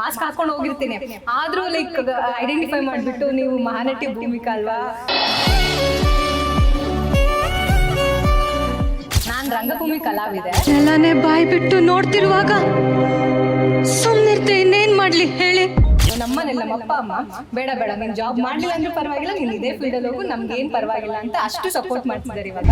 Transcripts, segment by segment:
Mask ಹಾಕೊಂಡು ಹೋಗಿರ್ತೀನಿ. ಆದ್ರೂ like identify ಮಾಡ್ಬಿಟ್ಟು ನೀವು ಮಹಾನಟಿ ಭೂಮಿಕಾ ಅಲ್ವಾ? ನಾನು ರಂಗಭೂಮಿ ಕಲಾವಿದೆ. ಎಲ್ಲಾನೇ ಬಾಯಿ ಬಿಟ್ಟು ನೋಡ್ತಿರುವಾಗ ಸುಮ್ಮನಿರ್ತೆ ಇನ್ನೇನ್ ಮಾಡ್ಲಿ ಹೇಳಿ? ನಮ್ಮನೆಲ್ಲ ನಮ್ಮ ಅಪ್ಪ ಅಮ್ಮ. ಬೇಡ ಬೇಡ ನೀನು ಜಾಬ್ ಮಾಡ್ಲಿಲ್ಲ ಅಂದ್ರೆ ಪರವಾಗಿಲ್ಲ ನೀನ್ ಇದೇ ಫೀಲ್ಡ್ ಅಲ್ಲಿ ಹೋಗು ನಮ್ಗೆ ಏನ್ ಪರವಾಗಿಲ್ಲ ಅಂತ ಅಷ್ಟು ಸಪೋರ್ಟ್ ಮಾಡ್ತಿದ್ದಾರೆ ಇವಾಗ.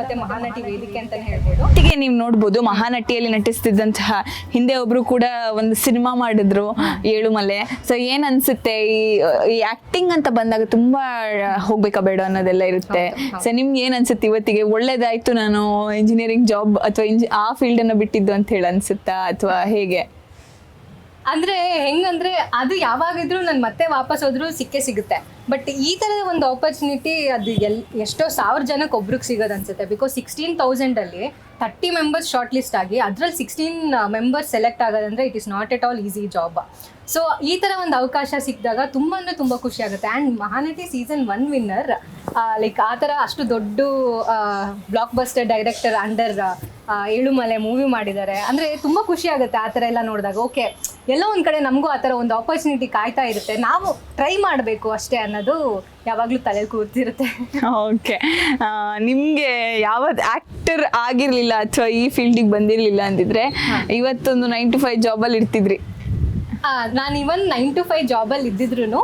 ಮತ್ತೆ ಮಹಾನಟಿ ವೇದಿಕೆ ಅಂತಾನೆ ಹೇಳ್ಬೋದು. ಒಟ್ಟಿಗೆ ನೀವು ನೋಡ್ಬೋದು ಮಹಾನಟಿಯಲ್ಲಿ ನಟಿಸ್ತಿದ್ದಂತಹ ಹಿಂದೆ ಒಬ್ರು ಕೂಡ ಒಂದು ಸಿನಿಮಾ ಮಾಡಿದ್ರು ಏಳುಮಲೆ ಸೊ ಏನ್ ಅನ್ಸುತ್ತೆ? ಈ ಈ ಆಕ್ಟಿಂಗ್ ಅಂತ ಬಂದಾಗ ತುಂಬಾ ಹೋಗ್ಬೇಕಾ ಬೇಡ ಅನ್ನೋದೆಲ್ಲ ಇರುತ್ತೆ. ಸೊ ನಿಮ್ಗೆ ಏನ್ ಅನ್ಸುತ್ತೆ? ಇವತ್ತಿಗೆ ಒಳ್ಳೇದಾಯ್ತು ನಾನು ಇಂಜಿನಿಯರಿಂಗ್ ಜಾಬ್ ಅಥವಾ ಆ ಫೀಲ್ಡ್ ಅನ್ನ ಬಿಟ್ಟಿದ್ದು ಅಂತ ಹೇಳಿ ಅನ್ಸುತ್ತಾ ಅಥವಾ ಹೇಗೆ? ಅಂದ್ರೆ ಹೆಂಗಂದ್ರೆ ಅದು ಯಾವಾಗಿದ್ರು ನನ್ ಮತ್ತೆ ವಾಪಸ್ ಹೋದ್ರು ಸಿಕ್ಕೇ ಸಿಗುತ್ತೆ. ಬಟ್ ಈ ತರದ ಒಂದು ಆಪರ್ಚುನಿಟಿ ಅದು ಎಲ್, ಎಷ್ಟೋ ಸಾವಿರ ಜನಕ್ಕೆ ಒಬ್ರಿಗೆ ಸಿಗೋದು ಅನ್ಸುತ್ತೆ. ಬಿಕಾಸ್ ಸಿಕ್ಸ್ಟೀನ್ ತೌಸಂಡ್ ಅಲ್ಲಿ ತರ್ಟಿ ಮೆಂಬರ್ಸ್ ಶಾರ್ಟ್ ಲಿಸ್ಟ್ ಆಗಿ ಅದ್ರಲ್ಲಿ sixteen members select ಆಗೋದಂದ್ರೆ it is not at all easy job so ಈ ತರ ಒಂದು ಅವಕಾಶ ಸಿಕ್ಕಿದಾಗ ತುಂಬ ಅಂದ್ರೆ ತುಂಬಾ ಖುಷಿ ಆಗುತ್ತೆ. And Mahanati season one winner like ಆ ಥರ ಅಷ್ಟು ದೊಡ್ಡ blockbuster director under Elumale movie ಮಾಡಿದ್ದಾರೆ. ಅಂದ್ರೆ ತುಂಬಾ ಖುಷಿ ಆಗುತ್ತೆ ಆ ಥರ ಎಲ್ಲ ನೋಡಿದಾಗ. ಓಕೆ ಎಲ್ಲೋ ಒಂದ್ ಕಡೆ ನಮಗೂ ಆ ಥರ ಒಂದು ಆಪರ್ಚುನಿಟಿ ಕಾಯ್ತಾ ಇರುತ್ತೆ. ನಾವು ಟ್ರೈ ಮಾಡಬೇಕು ಅಷ್ಟೇ ಅನ್ನೋದು ಯಾವಾಗಲೂ ತಲೆ ಕೂರ್ತಿರುತ್ತೆ. ಓಕೆ ನಿಮ್ಗೆ ಯಾವ ಆಕ್ಟರ್ ಆಗಿರ್ಲಿಲ್ಲ ಅಥವಾ ಈ ಫೀಲ್ಡಿಗೆ ಬಂದಿರ್ಲಿಲ್ಲ ಅಂದಿದ್ರೆ ಇವತ್ತೊಂದು ನೈನ್ ಟು ಫೈವ್ ಜಾಬಲ್ಲಿ ಇರ್ತಿದ್ರಿ. ನಾನು ಇವನ್ ನೈನ್ ಟು ಫೈವ್ ಜಾಬಲ್ಲಿ ಇದ್ದಿದ್ರು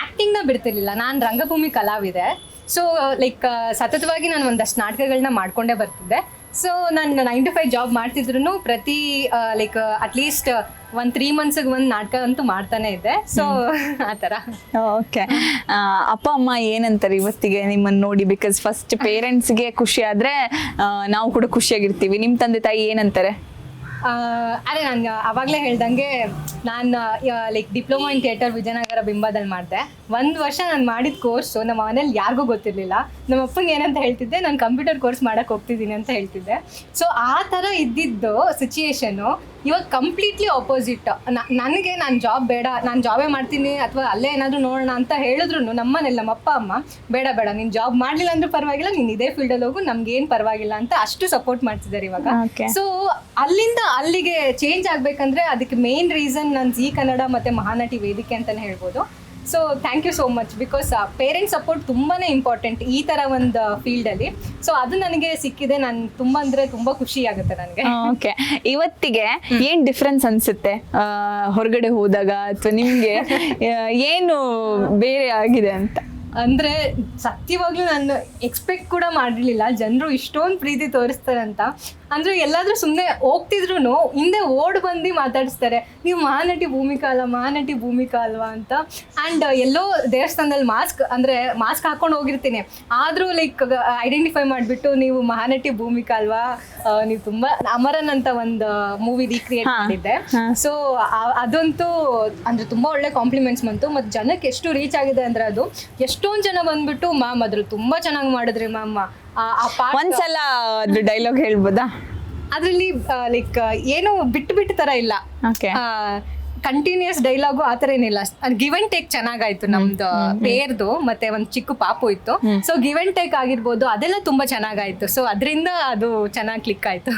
ಆ್ಯಕ್ಟಿಂಗ್ನ ಬಿಡ್ತಿರ್ಲಿಲ್ಲ. ನಾನು ರಂಗಭೂಮಿ ಕಲಾವಿದೆ. ಸೊ ಲೈಕ್ ಸತತವಾಗಿ ನಾನು ಒಂದಷ್ಟು ನಾಟಕಗಳನ್ನ ಮಾಡ್ಕೊಂಡೇ ಬರ್ತಿದ್ದೆ. ಸೊ ನಾನು ನೈನ್ ಟು ಫೈವ್ ಜಾಬ್ ಮಾಡ್ತಿದ್ರು ಪ್ರತಿ ಲೈಕ್ ಅಟ್ಲೀಸ್ಟ್ ಒಂದು ತ್ರೀ ಮಂತ್ಸಿಗೆ ಒಂದು ನಾಟಕ ಅಂತೂ ಮಾಡ್ತಾನೆ ಇದ್ದೆ. ಸೊ ಆ ಥರ. ಓಕೆ ಅಪ್ಪ ಅಮ್ಮ ಏನಂತಾರೆ ಇವತ್ತಿಗೆ ನಿಮ್ಮನ್ನ ನೋಡಿ? ಬಿಕಾಸ್ ಫಸ್ಟ್ ಪೇರೆಂಟ್ಸ್ಗೆ ಖುಷಿ ಆದ್ರೆ ನಾವು ಕೂಡ ಖುಷಿಯಾಗಿರ್ತೀವಿ. ನಿಮ್ಮ ತಂದೆ ತಾಯಿ ಏನಂತಾರೆ? ಅದೇ ನಾನು ಅವಾಗಲೇ ಹೇಳ್ದಂಗೆ ನಾನು like diploma in theatre Vijayanagara ಬಿಂಬದಲ್ಲಿ ಮಾಡಿದೆ. ಒಂದು ವರ್ಷ ನಾನು ಮಾಡಿದ ಕೋರ್ಸು ನಮ್ಮ ಮನೇಲಿ ಯಾರಿಗೂ ಗೊತ್ತಿರಲಿಲ್ಲ. ನಮ್ಮ ಅಪ್ಪಂಗೆ ಏನಂತ ಹೇಳ್ತಿದ್ದೆ ನಾನು ಕಂಪ್ಯೂಟರ್ ಕೋರ್ಸ್ ಮಾಡಕ್ಕೆ ಹೋಗ್ತಿದ್ದೀನಿ ಅಂತ ಹೇಳ್ತಿದ್ದೆ. ಸೊ ಆ ಥರ ಇದ್ದಿದ್ದು ಸಿಚುಯೇಷನು ಇವಾಗ ಕಂಪ್ಲೀಟ್ಲಿ ಆಪೋಸಿಟ್ ನನಗೆ ನಾನು ಜಾಬ್ ಬೇಡ ನಾನು ಜಾಬೇ ಮಾಡ್ತೀನಿ ಅಥವಾ ಅಲ್ಲೇ ಏನಾದರೂ ನೋಡೋಣ ಅಂತ ಹೇಳಿದ್ರು ನಮ್ಮನೆಲ್ಲ ನಮ್ಮ ಅಪ್ಪ ಅಮ್ಮ ಬೇಡ ಬೇಡ ನೀನು ಜಾಬ್ ಮಾಡಲಿಲ್ಲ ಅಂದ್ರೂ ಪರವಾಗಿಲ್ಲ ನೀನು ಇದೇ ಫೀಲ್ಡಲ್ಲಿ ಹೋಗು ನಮ್ಗೆ ಏನು ಪರವಾಗಿಲ್ಲ ಅಂತ ಅಷ್ಟು ಸಪೋರ್ಟ್ ಮಾಡ್ತಿದ್ದಾರೆ ಇವಾಗ. ಸೊ ಅಲ್ಲಿಂದ ಅಲ್ಲಿಗೆ ಚೇಂಜ್ ಆಗಬೇಕಂದ್ರೆ ಅದಕ್ಕೆ ಮೇನ್ ರೀಸನ್ ನನ್ನ ಜಿ ಕನ್ನಡ ಮತ್ತೆ ಮಹಾನಟಿ ವೇದಿಕೆ ಅಂತಾನೆ ಹೇಳ್ಬೋದು. So thank you so much because parents support ತುಂಬಾನೇ ಇಂಪಾರ್ಟೆಂಟ್ ಈ ತರ ಒಂದು ಫೀಲ್ಡ್ ಅಲ್ಲಿ. ಸೊ ಅದು ನನಗೆ ಸಿಕ್ಕಿದೆ. ನಾನು ತುಂಬಾ ಅಂದ್ರೆ ತುಂಬಾ ಖುಷಿ ಆಗುತ್ತೆ ನನಗೆ. ಓಕೆ ಇವತ್ತಿಗೆ ಏನ್ ಡಿಫ್ರೆನ್ಸ್ ಅನ್ಸುತ್ತೆ? ಹೊರಗಡೆ ಹೋದಾಗ ಅಥವಾ ನಿಮ್ಗೆ ಏನು ಬೇರೆ ಆಗಿದೆ ಅಂತ? ಅಂದ್ರೆ ಸತ್ಯವಾಗ್ಲೂ ನಾನು ಎಕ್ಸ್ಪೆಕ್ಟ್ ಕೂಡ ಮಾಡಿರ್ಲಿಲ್ಲ. ಜನರು ಇಷ್ಟೊಂದು ಪ್ರೀತಿ ತೋರಿಸ್ತಾರೆ ಅಂತ ಅಂದ್ರೆ ಎಲ್ಲಾದ್ರೂ ಸುಮ್ಮನೆ ಹೋಗ್ತಿದ್ರು ಹಿಂದೆ ಓಡ್ ಬಂದು ಮಾತಾಡಿಸ್ತಾರೆ ನೀವು ಮಹಾನಟಿ ಭೂಮಿಕಾ ಅಲ್ಲ ಮಹಾನಟಿ ಭೂಮಿಕಾ ಅಲ್ವಾ? ಅಂತ. ಆ್ಯಂಡ್ ಎಲ್ಲೋ ದೇವಸ್ಥಾನದಲ್ಲಿ ಮಾಸ್ಕ್ ಅಂದ್ರೆ ಮಾಸ್ಕ್ ಹಾಕೊಂಡು ಹೋಗಿರ್ತೀನಿ. ಆದ್ರೂ ಲೈಕ್ ಐಡೆಂಟಿಫೈ ಮಾಡಿಬಿಟ್ಟು ನೀವು ಮಹಾನಟಿ ಭೂಮಿಕಾ ಅಲ್ವಾ? ನೀವು ತುಂಬಾ ಅಮರನ್ ಅಂತ ಒಂದು ಮೂವಿ ರೀಕ್ರಿಯೇಟ್. ಮಾಡಿದ್ದೆ. ಸೊ ಅದಂತೂ ಅಂದ್ರೆ ತುಂಬಾ ಒಳ್ಳೆ ಕಾಂಪ್ಲಿಮೆಂಟ್ಸ್ ಬಂತು. ಮತ್ತೆ ಜನಕ್ಕೆ ಎಷ್ಟು ರೀಚ್ ಆಗಿದೆ ಅಂದ್ರೆ ಅದು ಎಷ್ಟೊಂದ್ ಜನ ಬಂದ್ಬಿಟ್ಟು ಮ್ಯಾಮ್ ಅದ್ರ ತುಂಬಾ ಚೆನ್ನಾಗಿ ಮಾಡಿದ್ರಿ ಮ್ಯಾಮ್. ಆ ಪಾಠ ಒಂದ್ಸಲ ಅದ್ರ ಡೈಲಾಗ್ ಹೇಳ್ಬೋದಾ? ಅದ್ರಲ್ಲಿ ಲೈಕ್ ಏನು ಬಿಟ್ಟು ಬಿಟ್ಟು ತರ ಇಲ್ಲ. ಓಕೆ ಕಂಟಿನ್ಯೂಸ್ ಡೈಲಾಗು ಆ ಥರ ಏನಿಲ್ಲ. ಗಿವ್ ಅಂಡ್ ಟೇಕ್ ಚೆನ್ನಾಗಾಯ್ತು ನಮ್ದು ಪೇರ್ದು ಮತ್ತೆ ಒಂದು ಚಿಕ್ಕ ಪಾಪು ಇತ್ತು. ಸೊ ಗಿವ್ ಅಂಡ್ ಟೇಕ್ ಆಗಿರ್ಬೋದು ಅದೆಲ್ಲ ತುಂಬಾ ಚೆನ್ನಾಗಾಯ್ತು. ಸೊ ಅದರಿಂದ ಅದು ಚೆನ್ನಾಗಿ ಕ್ಲಿಕ್ ಆಯ್ತು.